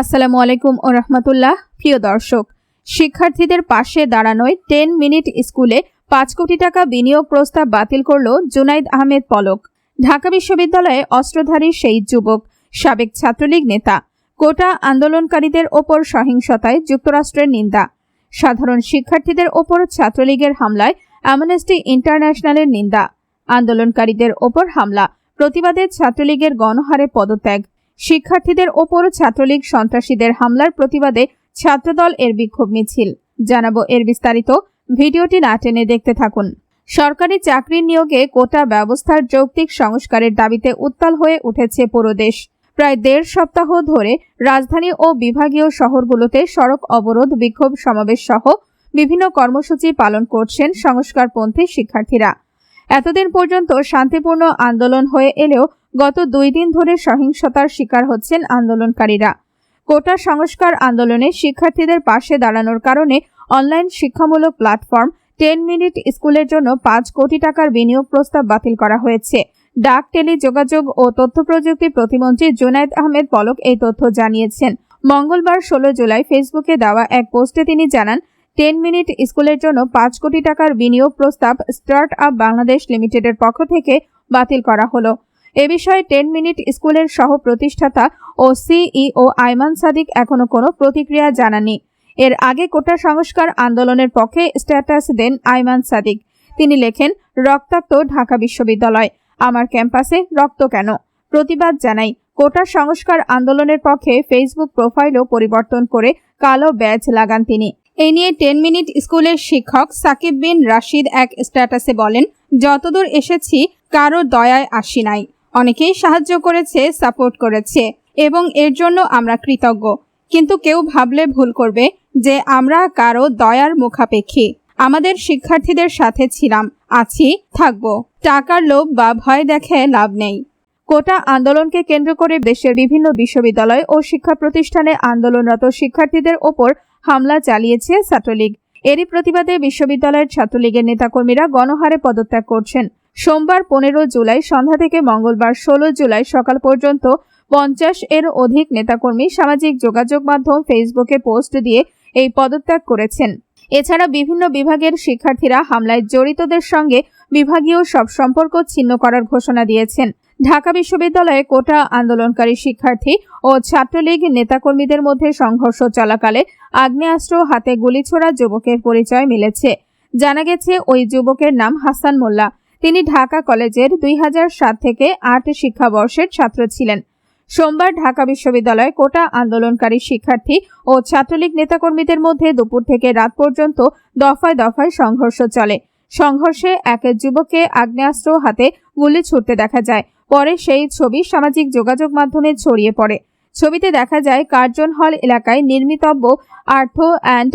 আসসালামু আলাইকুম ও রহমতুল্লাহ। প্রিয় দর্শক, শিক্ষার্থীদের পাশে দাঁড়ানোয় টেন মিনিট স্কুলে পাঁচ কোটি টাকা বিনিয়োগ প্রস্তাব বাতিল করল জুনাইদ আহমেদ পলক। ঢাকা বিশ্ববিদ্যালয়ে অস্ত্রধারী সেই যুবক, সাবেক ছাত্রলীগ নেতা, কোটা আন্দোলনকারীদের ওপর সহিংসতায় যুক্তরাষ্ট্রের নিন্দা। সাধারণ শিক্ষার্থীদের ওপর ছাত্রলীগের হামলায় অ্যামনেস্টি ইন্টারন্যাশনালের নিন্দা। আন্দোলনকারীদের ওপর হামলা, প্রতিবাদে ছাত্রলীগের গণহারে পদত্যাগ। শিক্ষার্থীদের ওপর ছাত্রলীগ সন্ত্রাসীদের হামলার প্রতিবাদে ছাত্রদল এর বিক্ষোভ মিছিল। জানাব এর বিস্তারিত। ভিডিওটি না টেনে দেখতে থাকুন। সরকারি চাকরি নিয়োগে কোটা ব্যবস্থার যৌক্তিক সংস্কারের দাবিতে উত্তাল হয়ে উঠেছে পুরো দেশ। প্রায় দেড় সপ্তাহ ধরে রাজধানী ও বিভাগীয় শহরগুলোতে সড়ক অবরোধ, বিক্ষোভ সমাবেশ সহ বিভিন্ন কর্মসূচি পালন করছেন সংস্কারপন্থী শিক্ষার্থীরা। এতদিন পর্যন্ত শান্তিপূর্ণ আন্দোলন হয়ে এলেও গত দুই দিন ধরে সহিংসতার শিকার হচ্ছেন আন্দোলনকারীরা। কোটা সংস্কার আন্দোলনে শিক্ষার্থীদের পাশে দাঁড়ানোর কারণে অনলাইন শিক্ষামূলক প্ল্যাটফর্ম টেন মিনিট স্কুলের জন্য পাঁচ কোটি টাকার বিনিয়োগ প্রস্তাব বাতিল করা হয়েছে। ডাক, টেলি, যোগাযোগ ও তথ্য প্রযুক্তি প্রতিমন্ত্রী জুনাইদ আহমেদ পলক এই তথ্য জানিয়েছেন। মঙ্গলবার ষোলো জুলাই ফেসবুকে দেওয়া এক পোস্টে তিনি জানান, টেন মিনিট স্কুলের জন্য পাঁচ কোটি টাকার বিনিয়োগ প্রস্তাব স্টার্ট আপ বাংলাদেশ লিমিটেডের পক্ষ থেকে বাতিল করা হলো। এ বিষয়ে টেন মিনিট স্কুলের সহ প্রতিষ্ঠাতা ও সিইও আইমান সাদিক এখনও কোনো প্রতিক্রিয়া জানাননি। এর আগে কোটা সংস্কার আন্দোলনের পক্ষে স্ট্যাটাস দেন আইমান সাদিক। তিনি লেখেন, রক্তাক্ত ঢাকা বিশ্ববিদ্যালয়। আমার ক্যাম্পাসে রক্ত কেন? প্রতিবাদ জানাই, কোটা সংস্কার আন্দোলনের পক্ষে ফেসবুক প্রোফাইলও পরিবর্তন করে কালো ব্যাজ লাগান তিনি। এ নিয়ে টেন মিনিট স্কুলের শিক্ষক সাকিব বিন রাশিদ এক স্ট্যাটাসে বলেন, যতদূর এসেছি, কারও দয়ায় আসি নাই। অনেকেই সাহায্য করেছে সাপোর্ট করেছে এবং এর জন্য আমরা কৃতজ্ঞ। কিন্তু কেউ ভাবলে ভুল করবে যে আমরা কারও দয়ার মুখাপেক্ষী। আমাদের শিক্ষার্থীদের সাথে ছিলাম, আছি, থাকব। টাকার লোভ বা ভয় দেখে লাভ নেই। কোটা আন্দোলনকে কেন্দ্র করে দেশের বিভিন্ন বিশ্ববিদ্যালয় ও শিক্ষা প্রতিষ্ঠানে আন্দোলনরত শিক্ষার্থীদের ওপর হামলা চালিয়েছে ছাত্রলীগ। এরই প্রতিবাদে বিশ্ববিদ্যালয়ের ছাত্রলীগের নেতাকর্মীরা গণহারে পদত্যাগ করছেন। সোমবার পনেরো জুলাই সন্ধ্যা থেকে মঙ্গলবার ষোলো জুলাই সকাল পর্যন্ত পঞ্চাশ এর অধিক নেতাকর্মী সামাজিক যোগাযোগ মাধ্যম ফেসবুকে পোস্ট দিয়ে এই পদত্যাগ করেছেন। এছাড়া বিভিন্ন বিভাগের শিক্ষার্থীরা হামলায় জড়িতদের সঙ্গে বিভাগীয় সব সম্পর্ক ছিন্ন করার ঘোষণা দিয়েছেন। ঢাকা বিশ্ববিদ্যালয়ে কোটা আন্দোলনকারী শিক্ষার্থী ও ছাত্রলীগ নেতাকর্মীদের মধ্যে সংঘর্ষ চলাকালে আগ্নেয়াস্ত্র হাতে গুলি ছোড়া যুবকের পরিচয় মিলেছে। জানা গেছে, ওই যুবকের নাম হাসান মোল্লা। তিনি ঢাকা কলেজের দুই থেকে আট শিক্ষাবর্ষের ছাত্র ছিলেন। সোমবার ঢাকা বিশ্ববিদ্যালয়ে কোটা আন্দোলনকারী শিক্ষার্থী ও ছাত্রলীগ নেতাকর্মীদের মধ্যে দুপুর থেকে রাত পর্যন্ত দফায় দফায় সংঘর্ষ চলে। সংঘর্ষে এক যুবককে আগ্নেয়াস্ত্র হাতে গুলি ছুটতে দেখা যায়। পরে সেই ছবি সামাজিক যোগাযোগ মাধ্যমে ছড়িয়ে পড়ে। ছবিতে দেখা যায় কার্জন হল এলাকায় নির্মিতব্য আর্থ অ্যান্ড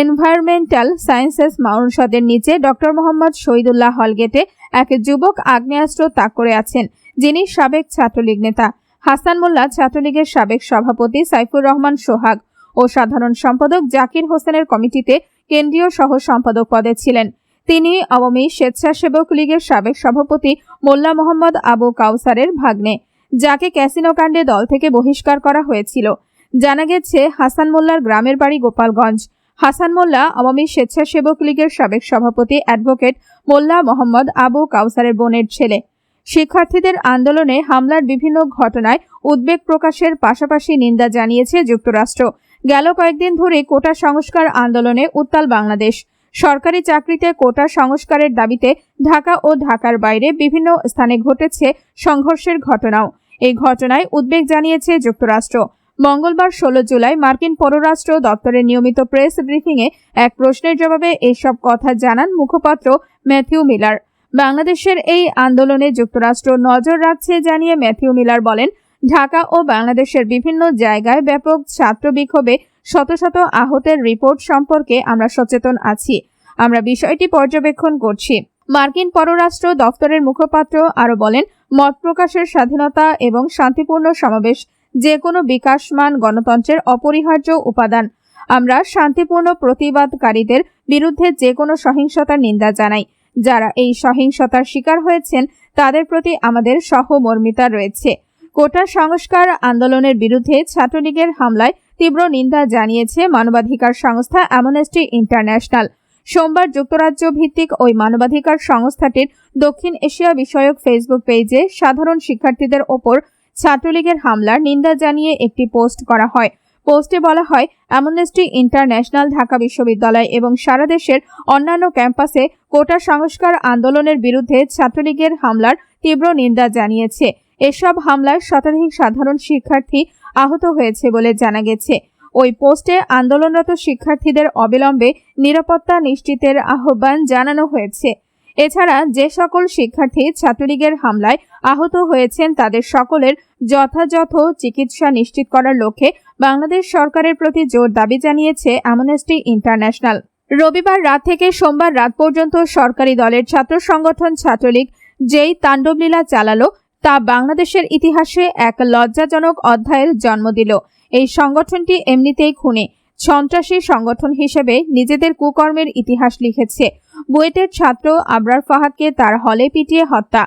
এনভায়রনমেন্টাল সায়েন্সেস অনুষদের নিচে ডক্টর মোহাম্মদ শহীদুল্লাহ হলগেটে এক যুবক আগ্নেয়াস্ত্র তাক করে আছেন, যিনি সাবেক ছাত্রলীগ নেতা। হাসান মোল্লা ছাত্রলীগের সাবেক সভাপতি সাইফুর রহমান সোহাগ ও সাধারণ সম্পাদক জাকির হোসেনের কমিটিতে কেন্দ্রীয় সহ সম্পাদক পদে ছিলেন। তিনি আওয়ামী স্বেচ্ছাসেবক লীগের সাবেক সভাপতি মোল্লা মোহাম্মদ আবু কাউসারের ভাগ্নে, যাকে ক্যাসিনো কাণ্ডে দল থেকে বহিষ্কার করা হয়েছিল। জানা গেছে, হাসান মোল্লার গ্রামের বাড়ি গোপালগঞ্জ। হাসান মোল্লা আওয়ামী স্বেচ্ছাসেবক লীগের সাবেক সভাপতি অ্যাডভোকেট মোল্লা মোহাম্মদ আবু কাউসারের বোনের ছেলে। শিক্ষার্থীদের আন্দোলনে হামলার বিভিন্ন ঘটনায় উদ্বেগ প্রকাশের পাশাপাশি নিন্দা জানিয়েছে যুক্তরাষ্ট্র। গেল কয়েকদিন ধরে কোটা সংস্কার আন্দোলনে উত্তাল বাংলাদেশ। সরকারি চাকরিতে কোটা সংস্কারের দাবিতে ঢাকা ও ঢাকার বাইরে বিভিন্ন স্থানে ঘটেছে সংঘর্ষের ঘটনাও। এই ঘটনায় উদ্বেগ জানিয়েছে যুক্তরাষ্ট্র। মঙ্গলবার ষোলো জুলাই মার্কিন পররাষ্ট্র দপ্তরের নিয়মিত প্রেস ব্রিফিংয়ে এক প্রশ্নের জবাবে এইসব কথা জানান মুখপাত্র ম্যাথিউ মিলার। বাংলাদেশের এই আন্দোলনে যুক্তরাষ্ট্র নজর রাখছে জানিয়ে ম্যাথিউ মিলার বলেন, ঢাকা ও বাংলাদেশের বিভিন্ন জায়গায় ব্যাপক ছাত্র বিক্ষোভে শত শত আহতের রিপোর্ট সম্পর্কে আমরা সচেতন আছি। আমরা বিষয়টি পর্যবেক্ষণ করছি। মার্কিন পররাষ্ট্র দফতরের মুখপাত্র আরও বলেন, মত প্রকাশের স্বাধীনতা এবং শান্তিপূর্ণ সমাবেশ যে কোনো বিকাশমান গণতন্ত্রের অপরিহার্য উপাদান। আমরা শান্তিপূর্ণ প্রতিবাদকারীদের বিরুদ্ধে যে কোনো সহিংসতার নিন্দা জানাই। যারা এই সহিংসতার শিকার হয়েছেন, তাদের প্রতি আমাদের সহমর্মিতা রয়েছে। কোটা সংস্কার আন্দোলনের বিরুদ্ধে ছাত্রলীগের হামলায় তীব্র নিন্দা জানিয়েছে মানবাধিকার সংস্থা অ্যামনেস্টি ইন্টারন্যাশনাল। সোমবার যুক্তরাজ্য ভিত্তিক ওই মানবাধিকার সংস্থাটির দক্ষিণ এশিয়া বিষয়ক ফেসবুক পেজে সাধারণ শিক্ষার্থীদের ওপর ছাত্রলীগের হামলার নিন্দা জানিয়ে একটি পোস্ট করা হয়। পোস্টে বলা হয়, অ্যামনেস্টি ইন্টারন্যাশনাল ঢাকা বিশ্ববিদ্যালয় এবং সারা দেশের অন্যান্য ক্যাম্পাসে কোটা সংস্কার আন্দোলনের বিরুদ্ধে ছাত্রলীগের হামলার তীব্র নিন্দা জানিয়েছে। এসব হামলায় শতাধিক সাধারণ শিক্ষার্থী আহত হয়েছে বলে জানা গেছে। ওই পোস্টে আন্দোলনরত শিক্ষার্থীদের অবিলম্বে নিরাপত্তা নিশ্চিতের আহ্বান জানানো হয়েছে। এছাড়া যে সকল শিক্ষার্থী ছাত্রলীগের হামলায় আহত হয়েছেন, তাদের সকলের যথাযথ চিকিৎসা নিশ্চিত করার লক্ষ্যে বাংলাদেশ সরকারের প্রতি জোর দাবি জানিয়েছে অ্যামনেস্টি ইন্টারন্যাশনাল রবিবার রাত থেকে সোমবার রাত পর্যন্ত সরকারি দলের ছাত্র সংগঠন ছাত্রলীগ যেই তাণ্ডবলীলা চালালো, তা বাংলাদেশের ইতিহাসে এক লজ্জাজনক অধ্যায়ের জন্ম দিল। এই সংগঠনটি এমনিতেই খুনে। সন্ত্রাসী সংগঠন হিসেবে নিজেদের কুকর্মের ইতিহাস লিখেছে। বুয়েটের ছাত্র আবরার ফাহাদকে তার হলে পিটিয়ে হত্যা।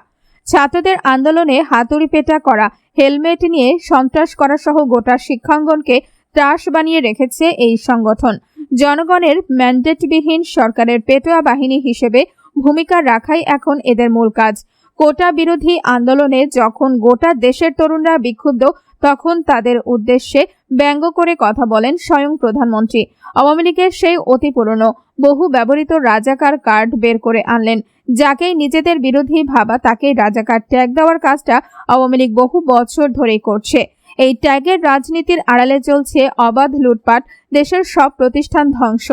ছাত্রদের আন্দোলনে হাতুড়ি পেটা করা, হেলমেট নিয়ে সন্ত্রাস করা সহ গোটা শিক্ষাঙ্গনকে ত্রাস বানিয়ে রেখেছে এই সংগঠন। জনগণের ম্যান্ডেটবিহীন সরকারের পেটোয়া বাহিনী হিসেবে ভূমিকা রাখাই এখন এদের মূল কাজ। কোটা বিরোধী আন্দোলনে যখন গোটা দেশের তরুণরা বিক্ষুব্ধ তখন তাদের উদ্দেশ্যে ব্যঙ্গ করে কথা বলেন স্বয়ং প্রধানমন্ত্রী। আওয়ামী লীগের সেই অতি পুরনো, বহু ব্যবহৃত রাজাকার কার্ড বের করে আনলেন, যাকেই নিজেদের বিরোধী ভাবা তাকেই রাজাকার ট্যাগ দেওয়ার কাজটা আওয়ামী লীগ বহু বছর ধরেই করছে। এই ট্যাগের রাজনীতির আড়ালে চলছে অবাধ লুটপাট, দেশের সব প্রতিষ্ঠান ধ্বংস।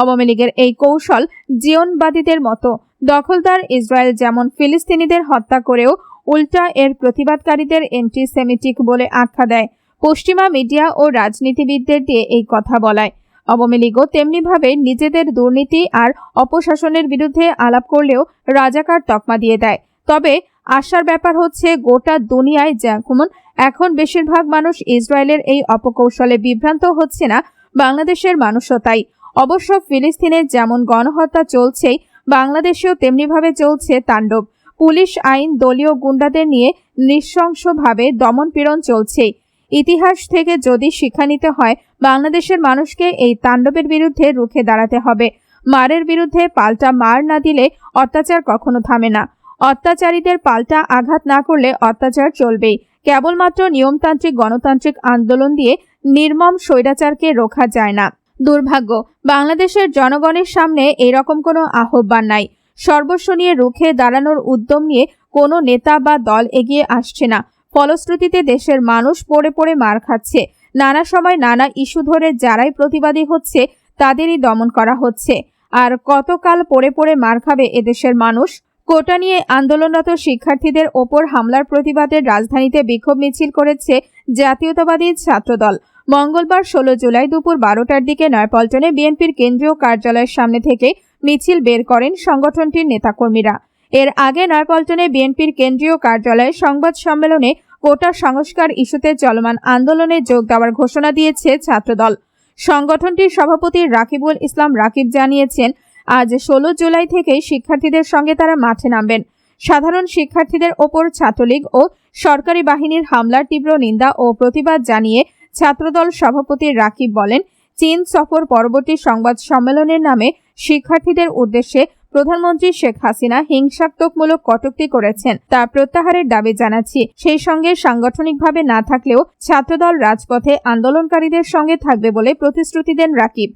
আওয়ামী লীগের এই কৌশল জিয়নবাদীদের মতো, দখলদার ইসরায়েল যেমন ফিলিস্তিনিদের হত্যা করেও উল্টা এর প্রতিবাদকারীদের অ্যান্টিসেমিটিক বলে আখ্যা দেয়। পশ্চিমা মিডিয়া ও রাজনীতিবিদদের দিয়ে এই কথা বলায়। আওয়ামী লীগও তেমনিভাবে নিজেদের দুর্নীতি আর অপশাসনের বিরুদ্ধে আলাপ করলেও রাজাকার তকমা দিয়ে দেয়। তবে আশার ব্যাপার হচ্ছে, গোটা দুনিয়ায় যেমন এখন বেশিরভাগ মানুষ ইসরায়েলের এই অপকৌশলে বিভ্রান্ত হচ্ছে না, বাংলাদেশের মানুষও তাই। অবশ্য ফিলিস্তিনের যেমন গণহত্যা চলছেই, বাংলাদেশেও তেমনিভাবে চলছে তাণ্ডব। পুলিশ আইন দলীয় গুন্ডাদের নিয়ে নৃশংসভাবে দমনপীড়ন চলছেই ইতিহাস থেকে যদি শিক্ষা নিতে হয়, বাংলাদেশের মানুষকে এই তাণ্ডবের বিরুদ্ধে রুখে দাঁড়াতে হবে। মারের বিরুদ্ধে পাল্টা মার না দিলে অত্যাচার কখনো থামে না। অত্যাচারীদের পাল্টা আঘাত না করলে অত্যাচার চলবেই। কেবলমাত্র নিয়মতান্ত্রিক, গণতান্ত্রিক আন্দোলন দিয়ে নির্মম স্বৈরাচারকে রোখা যায় না। দুর্ভাগ্য, বাংলাদেশের জনগণের সামনে এরকম কোনো আহ্বান নাই। সর্বস্ব নিয়ে রুখে দাঁড়ানোর উদ্যম নিয়ে কোনো নেতা বা দল এগিয়ে আসছে না। ফলশ্রুতিতে দেশের মানুষ পড়ে পড়ে মার খাচ্ছে। নানা সময় নানা ইস্যু ধরে যারাই প্রতিবাদী হচ্ছে, তাদেরই দমন করা হচ্ছে। আর কতকাল পড়ে পড়ে মার খাবে এদেশের মানুষ? কোটা নিয়ে আন্দোলনরত শিক্ষার্থীদের ওপর হামলার প্রতিবাদে রাজধানীতে বিক্ষোভ মিছিল করেছে জাতীয়তাবাদী ছাত্রদল। মঙ্গলবার ষোলো জুলাই দুপুর বারোটার দিকে নয়পল্টনে বিএনপির কেন্দ্রীয় কার্যালয়ের সামনে থেকে মিছিল বের করেন সংগঠনটির নেতাকর্মীরা। এর আগে নয়পল্টনে বিএনপির কেন্দ্রীয় কার্যালয়ে সংবাদ সম্মেলনে কোটা সংস্কার ইস্যুতে চলমান আন্দোলনে যোগ দেওয়ার ঘোষণা দিয়েছে ছাত্রদল। সংগঠনটির সভাপতি রাকিবুল ইসলাম রাকিব জানিয়েছেন, আজ ষোলো জুলাই থেকে শিক্ষার্থীদের সঙ্গে তারা মাঠে নামবেন। সাধারণ শিক্ষার্থীদের ওপর ছাত্রলীগ ও সরকারি বাহিনীর হামলার তীব্র নিন্দা ও প্রতিবাদ জানিয়ে ছাত্রদল সভাপতি রাকিব বলেন, চীন সফর পরবর্তী সংবাদ সম্মেলনের নামে শিক্ষার্থীদের উদ্দেশ্যে প্রধানমন্ত্রী শেখ হাসিনা হিংসাত্মকমূলক কটুক্তি করেছেন তা প্রত্যাহারের দাবি জানাচ্ছি। সেই সঙ্গে সাংগঠনিকভাবে না থাকলেও ছাত্রদল রাজপথে আন্দোলনকারীদের সঙ্গে থাকবে বলে প্রতিশ্রুতি দেন রাকিব।